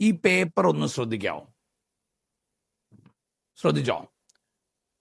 ഈ പേപ്പർ ഒന്ന് ശ്രദ്ധിക്കാമോ ശ്രദ്ധിച്ചോ?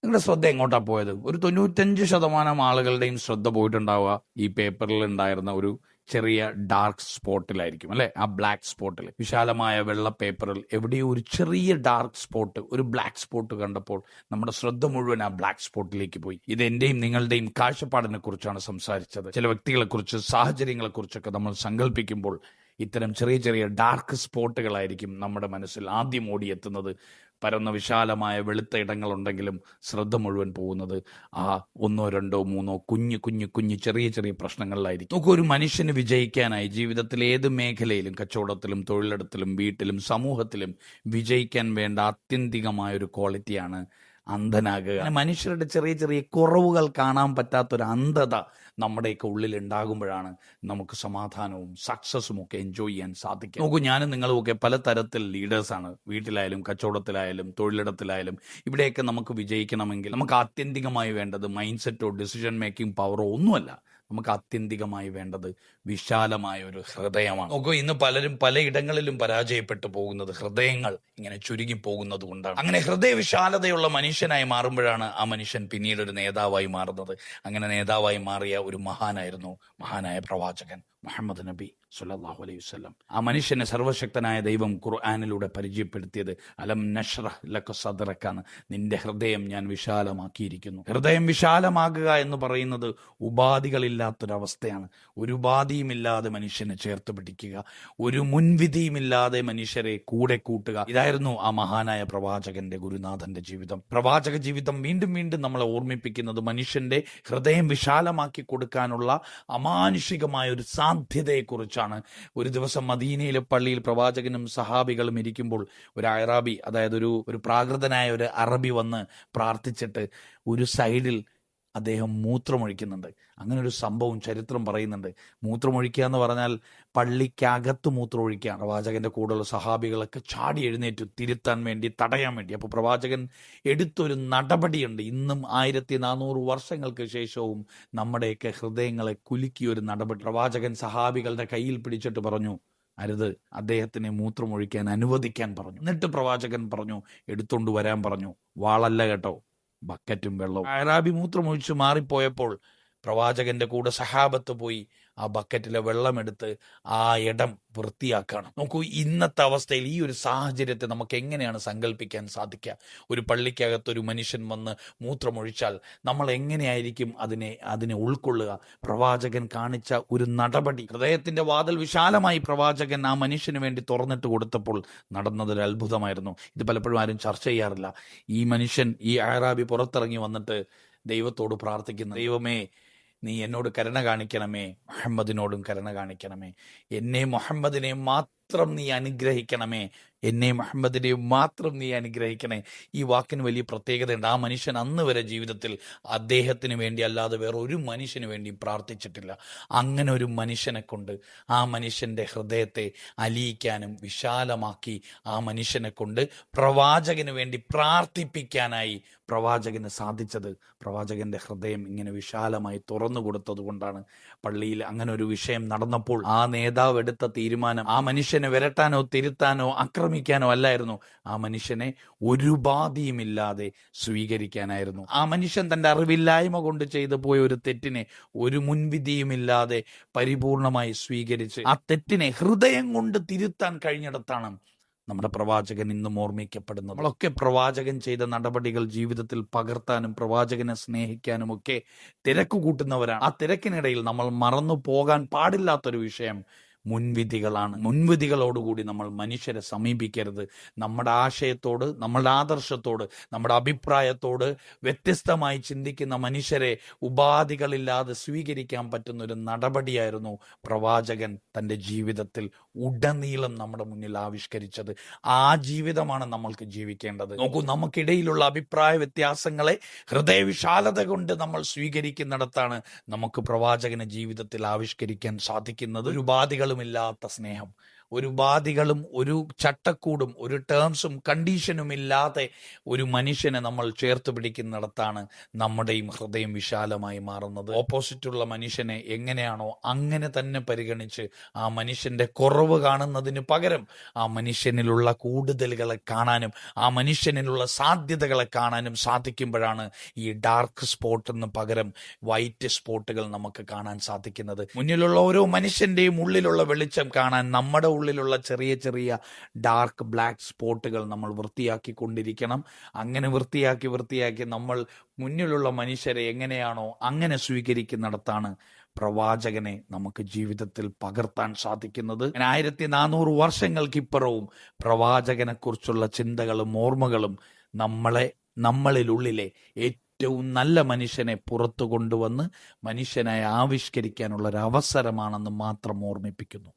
നിങ്ങളുടെ ശ്രദ്ധ എങ്ങോട്ടാ പോയത്? ഒരു തൊണ്ണൂറ്റഞ്ച് ശതമാനം ആളുകളുടെയും ശ്രദ്ധ പോയിട്ടുണ്ടാവുക ഈ പേപ്പറിൽ ഉണ്ടായിരുന്ന ഒരു ചെറിയ ഡാർക്ക് സ്പോട്ടിലായിരിക്കും അല്ലെ? ആ ബ്ലാക്ക് സ്പോട്ടിൽ വിശാലമായ വെള്ള പേപ്പറിൽ എവിടെയോ ഒരു ചെറിയ ഡാർക്ക് സ്പോട്ട് ഒരു ബ്ലാക്ക് സ്പോട്ട് കണ്ടപ്പോൾ നമ്മുടെ ശ്രദ്ധ മുഴുവൻ ആ ബ്ലാക്ക് സ്പോട്ടിലേക്ക് പോയി. ഇത് എന്റെയും നിങ്ങളുടെയും കാഴ്ചപ്പാടിനെ കുറിച്ചാണ് സംസാരിച്ചത്. ചില വ്യക്തികളെ കുറിച്ച് സാഹചര്യങ്ങളെ കുറിച്ചൊക്കെ നമ്മൾ സങ്കല്പിക്കുമ്പോൾ ഇത്തരം ചെറിയ ചെറിയ ഡാർക്ക് സ്പോട്ടുകളായിരിക്കും നമ്മുടെ മനസ്സിൽ ആദ്യം ഓടിയെത്തുന്നത്. പരന്ന വിശാലമായ വെളുത്ത ഇടങ്ങളുണ്ടെങ്കിലും ശ്രദ്ധ മുഴുവൻ പോകുന്നത് ആ ഒന്നോ രണ്ടോ മൂന്നോ കുഞ്ഞു കുഞ്ഞു കുഞ്ഞു ചെറിയ ചെറിയ പ്രശ്നങ്ങളിലായിരിക്കും. നമുക്ക് ഒരു മനുഷ്യന് വിജയിക്കാനായി ജീവിതത്തിൽ ഏത് മേഖലയിലും കച്ചവടത്തിലും തൊഴിലിടത്തിലും വീട്ടിലും സമൂഹത്തിലും വിജയിക്കാൻ വേണ്ട ആത്യന്തികമായ ഒരു ക്വാളിറ്റിയാണ് അന്ധനാകുക. മനുഷ്യരുടെ ചെറിയ ചെറിയ കുറവുകൾ കാണാൻ പറ്റാത്തൊരു അന്ധത നമ്മുടെയൊക്കെ ഉള്ളിൽ ഉണ്ടാകുമ്പോഴാണ് നമുക്ക് സമാധാനവും സക്സസും ഒക്കെ എൻജോയ് ചെയ്യാൻ സാധിക്കും നോക്കൂ ഞാനും നിങ്ങളും ഒക്കെ പലതരത്തിൽ ലീഡേഴ്സാണ് വീട്ടിലായാലും കച്ചവടത്തിലായാലും തൊഴിലിടത്തിലായാലും ഇവിടെയൊക്കെ നമുക്ക് വിജയിക്കണമെങ്കിൽ നമുക്ക് ആത്യന്തികമായി വേണ്ടത് മൈൻഡ് സെറ്റോ ഡിസിഷൻ മേക്കിംഗ് പവറോ ഒന്നുമല്ല. നമുക്ക് ആത്യന്തികമായി വേണ്ടത് വിശാലമായ ഒരു ഹൃദയമാണ്. നോക്കൂ ഇന്ന് പലരും പലയിടങ്ങളിലും പരാജയപ്പെട്ടു പോകുന്നത് ഹൃദയങ്ങൾ ഇങ്ങനെ ചുരുങ്ങി പോകുന്നത് കൊണ്ടാണ്. അങ്ങനെ ഹൃദയ വിശാലതയുള്ള മനുഷ്യനായി മാറുമ്പോഴാണ് ആ മനുഷ്യൻ പിന്നീട് ഒരു നേതാവായി മാറുന്നത്. അങ്ങനെ നേതാവായി മാറിയ ഒരു മഹാനായിരുന്നു മഹാനായ പ്രവാചകൻ മുഹമ്മദ് നബി സുല്ലാഹു അലൈഹി വസ്ലം ആ മനുഷ്യനെ സർവശക്തനായ ദൈവം ഖുർആാനിലൂടെ പരിചയപ്പെടുത്തിയത് അലം നഷ്റ ലക്ക നിന്റെ ഹൃദയം ഞാൻ വിശാലമാക്കിയിരിക്കുന്നു. ഹൃദയം വിശാലമാകുക എന്ന് പറയുന്നത് ഉപാധികളില്ലാത്തൊരവസ്ഥയാണ് ഒരു ഉപാധിയുമില്ലാതെ മനുഷ്യനെ ചേർത്ത് പിടിക്കുക. ഒരു മുൻവിധിയുമില്ലാതെ മനുഷ്യരെ കൂടെ കൂട്ടുക. ഇതായിരുന്നു ആ മഹാനായ പ്രവാചകന്റെ ഗുരുനാഥന്റെ ജീവിതം. പ്രവാചക ജീവിതം വീണ്ടും വീണ്ടും നമ്മളെ ഓർമ്മിപ്പിക്കുന്നത് മനുഷ്യന്റെ ഹൃദയം വിശാലമാക്കി കൊടുക്കാനുള്ള അമാനുഷികമായ ഒരു സാധ്യതയെക്കുറിച്ചാണ്. ഒരു ദിവസം മദീനയിലെ പള്ളിയിൽ പ്രവാചകനും സഹാബികളും ഇരിക്കുമ്പോൾ ഒരു അയറാബി അതായത് ഒരു ഒരു പ്രാകൃതനായ ഒരു അറബി വന്ന് പ്രാർത്ഥിച്ചിട്ട് ഒരു സൈഡിൽ അദ്ദേഹം മൂത്രമൊഴിക്കുന്നുണ്ട്. അങ്ങനെ ഒരു സംഭവം ചരിത്രം പറയുന്നുണ്ട്. മൂത്രമൊഴിക്കുക എന്ന് പറഞ്ഞാൽ പള്ളിക്കകത്ത് മൂത്രമൊഴിക്കുക പ്രവാചകന്റെ കൂടെയുള്ള സഹാബികളൊക്കെ ചാടി എഴുന്നേറ്റു തിരുത്താൻ വേണ്ടി തടയാൻ വേണ്ടി. അപ്പോൾ പ്രവാചകൻ എടുത്തൊരു നടപടിയുണ്ട്. ഇന്നും ആയിരത്തി നാനൂറ് വർഷങ്ങൾക്ക് ശേഷവും നമ്മുടെയൊക്കെ ഹൃദയങ്ങളെ കുലുക്കിയ ഒരു നടപടി. പ്രവാചകൻ സഹാബികളുടെ കയ്യിൽ പിടിച്ചിട്ട് പറഞ്ഞു അരുത് അദ്ദേഹത്തിനെ മൂത്രമൊഴിക്കാൻ അനുവദിക്കാൻ പറഞ്ഞു. എന്നിട്ട് പ്രവാചകൻ പറഞ്ഞു എടുത്തുകൊണ്ട് വരാൻ പറഞ്ഞു. വാളല്ല കേട്ടോ. ബക്കറ്റും വെള്ളവും. അറാബി മൂത്രമൊഴിച്ച് മാറിപ്പോയപ്പോൾ പ്രവാചകന്റെ കൂടെ സഹാബത്ത് പോയി ആ ബക്കറ്റിലെ വെള്ളമെടുത്ത് ആ ഇടം വൃത്തിയാക്കണം. നോക്കൂ ഇന്നത്തെ അവസ്ഥയിൽ ഈ ഒരു സാഹചര്യത്തെ നമുക്ക് എങ്ങനെയാണ് സങ്കല്പിക്കാൻ സാധിക്കുക? ഒരു പള്ളിക്കകത്ത് ഒരു മനുഷ്യൻ വന്ന് മൂത്രമൊഴിച്ചാൽ നമ്മൾ എങ്ങനെയായിരിക്കും അതിനെ അതിനെ ഉൾക്കൊള്ളുക? പ്രവാചകൻ കാണിച്ച ഒരു നടപടി. ഹൃദയത്തിന്റെ വാതിൽ വിശാലമായി പ്രവാചകൻ ആ മനുഷ്യന് വേണ്ടി തുറന്നിട്ട് കൊടുത്തപ്പോൾ നടന്നതൊരു അത്ഭുതമായിരുന്നു. ഇത് പലപ്പോഴും ആരും ചർച്ച ചെയ്യാറില്ല. ഈ മനുഷ്യൻ ഈ അയറാബി പുറത്തിറങ്ങി വന്നിട്ട് ദൈവത്തോട് പ്രാർത്ഥിക്കുന്നു. ദൈവമേ നീ എന്നോട് കരുണ കാണിക്കണമേ മുഹമ്മദിനോടും കരുണ കാണിക്കണമേ. എന്നെ മുഹമ്മദിനെ മാത്രം നീ അനുഗ്രഹിക്കണമേ. എന്നെ മുഹമ്മദിനെയും മാത്രം നീ അനുഗ്രഹിക്കണേ. ഈ വാക്കിന് വലിയ പ്രത്യേകതയുണ്ട്. ആ മനുഷ്യൻ അന്ന് വരെ ജീവിതത്തിൽ അദ്ദേഹത്തിന് വേണ്ടി അല്ലാതെ വേറെ ഒരു മനുഷ്യന് വേണ്ടി പ്രാർത്ഥിച്ചിട്ടില്ല. അങ്ങനെ ഒരു മനുഷ്യനെ കൊണ്ട് ആ മനുഷ്യന്റെ ഹൃദയത്തെ അലിയിക്കാനും വിശാലമാക്കി ആ മനുഷ്യനെ കൊണ്ട് പ്രവാചകന് വേണ്ടി പ്രാർത്ഥിപ്പിക്കാനായി പ്രവാചകന് സാധിച്ചത് പ്രവാചകന്റെ ഹൃദയം ഇങ്ങനെ വിശാലമായി തുറന്നു കൊടുത്തത് കൊണ്ടാണ്. പള്ളിയിൽ അങ്ങനെ ഒരു വിഷയം നടന്നപ്പോൾ ആ നേതാവ് എടുത്ത തീരുമാനം ആ മനുഷ്യനെ വിരട്ടാനോ തിരുത്താനോ ആക്രമിക്കാനോ അല്ലായിരുന്നു. ആ മനുഷ്യനെ ഒരു ബാധിയുമില്ലാതെ സ്വീകരിക്കാനായിരുന്നു. ആ മനുഷ്യൻ തന്റെ അറിവില്ലായ്മ കൊണ്ട് ചെയ്തു പോയ ഒരു തെറ്റിനെ ഒരു മുൻവിധിയുമില്ലാതെ പരിപൂർണമായി സ്വീകരിച്ച് ആ തെറ്റിനെ ഹൃദയം കൊണ്ട് തിരുത്താൻ കഴിഞ്ഞിടത്താണ് നമ്മുടെ പ്രവാചകൻ ഇന്നും ഓർമ്മിക്കപ്പെടുന്നത്. നമ്മളൊക്കെ പ്രവാചകൻ ചെയ്ത നടപടികൾ ജീവിതത്തിൽ പകർത്താനും പ്രവാചകനെ സ്നേഹിക്കാനും ഒക്കെ തിരക്ക് കൂട്ടുന്നവരാണ് ആ തിരക്കിനിടയിൽ നമ്മൾ മറന്നു പോകാൻ പാടില്ലാത്തൊരു വിഷയം മുൻവിധികളാണ്. മുൻവിധികളോടുകൂടി നമ്മൾ മനുഷ്യരെ സമീപിക്കരുത്. നമ്മുടെ ആശയത്തോട് നമ്മുടെ ആദർശത്തോട് നമ്മുടെ അഭിപ്രായത്തോട് വ്യത്യസ്തമായി ചിന്തിക്കുന്ന മനുഷ്യരെ ഉപാധികളില്ലാതെ സ്വീകരിക്കാൻ പറ്റുന്ന ഒരു നടപടിയായിരുന്നു പ്രവാചകൻ തന്റെ ജീവിതത്തിൽ ഉടനീളം നമ്മുടെ മുന്നിൽ ആവിഷ്കരിച്ചത്. ആ ജീവിതമാണ് നമ്മൾക്ക് ജീവിക്കേണ്ടത്. നോക്കൂ നമുക്കിടയിലുള്ള അഭിപ്രായ വ്യത്യാസങ്ങളെ ഹൃദയവിശാലത കൊണ്ട് നമ്മൾ സ്വീകരിക്കുന്നിടത്താണ് നമുക്ക് പ്രവാചകനെ ജീവിതത്തിൽ ആവിഷ്കരിക്കാൻ സാധിക്കുന്നത്. ഒരു ഉപാധികളുമില്ലാത്ത സ്നേഹം. ഒരു വാദികളും ഒരു ചട്ടക്കൂടും ഒരു ടേംസും കണ്ടീഷനും ഇല്ലാതെ ഒരു മനുഷ്യനെ നമ്മൾ ചേർത്ത് പിടിക്കുന്നിടത്താണ് നമ്മുടെയും ഹൃദയം വിശാലമായി മാറുന്നത്. ഓപ്പോസിറ്റുള്ള മനുഷ്യനെ എങ്ങനെയാണോ അങ്ങനെ തന്നെ പരിഗണിച്ച് ആ മനുഷ്യന്റെ കുറവ് കാണുന്നതിന് പകരം ആ മനുഷ്യനിലുള്ള കൂടുതലുകളെ കാണാനും ആ മനുഷ്യനിലുള്ള സാധ്യതകളെ കാണാനും സാധിക്കുമ്പോഴാണ് ഈ ഡാർക്ക് സ്പോട്ടിന് പകരം വൈറ്റ് സ്പോട്ടുകൾ നമുക്ക് കാണാൻ സാധിക്കുന്നത്. മുന്നിലുള്ള ഓരോ മനുഷ്യന്റെയും ഉള്ളിലുള്ള വെളിച്ചം കാണാൻ നമ്മുടെ ഉള്ളിലുള്ള ചെറിയ ചെറിയ ഡാർക്ക് ബ്ലാക്ക് സ്പോട്ടുകൾ നമ്മൾ വൃത്തിയാക്കി കൊണ്ടിരിക്കണം അങ്ങനെ വൃത്തിയാക്കി വൃത്തിയാക്കി നമ്മൾ മുന്നിലുള്ള മനുഷ്യരെ എങ്ങനെയാണോ അങ്ങനെ സ്വീകരിക്കുന്നിടത്താണ് പ്രവാചകനെ നമുക്ക് ജീവിതത്തിൽ പകർത്താൻ സാധിക്കുന്നത്. ആയിരത്തി നാനൂറ് വർഷങ്ങൾക്കിപ്പുറവും പ്രവാചകനെ കുറിച്ചുള്ള ചിന്തകളും ഓർമ്മകളും നമ്മളെ നമ്മളിലുള്ളിലെ ഏറ്റവും നല്ല മനുഷ്യനെ പുറത്തു കൊണ്ടുവന്ന് മനുഷ്യനായി ആവിഷ്കരിക്കാനുള്ള ഒരു അവസരമാണെന്ന് മാത്രം ഓർമ്മിപ്പിക്കുന്നു.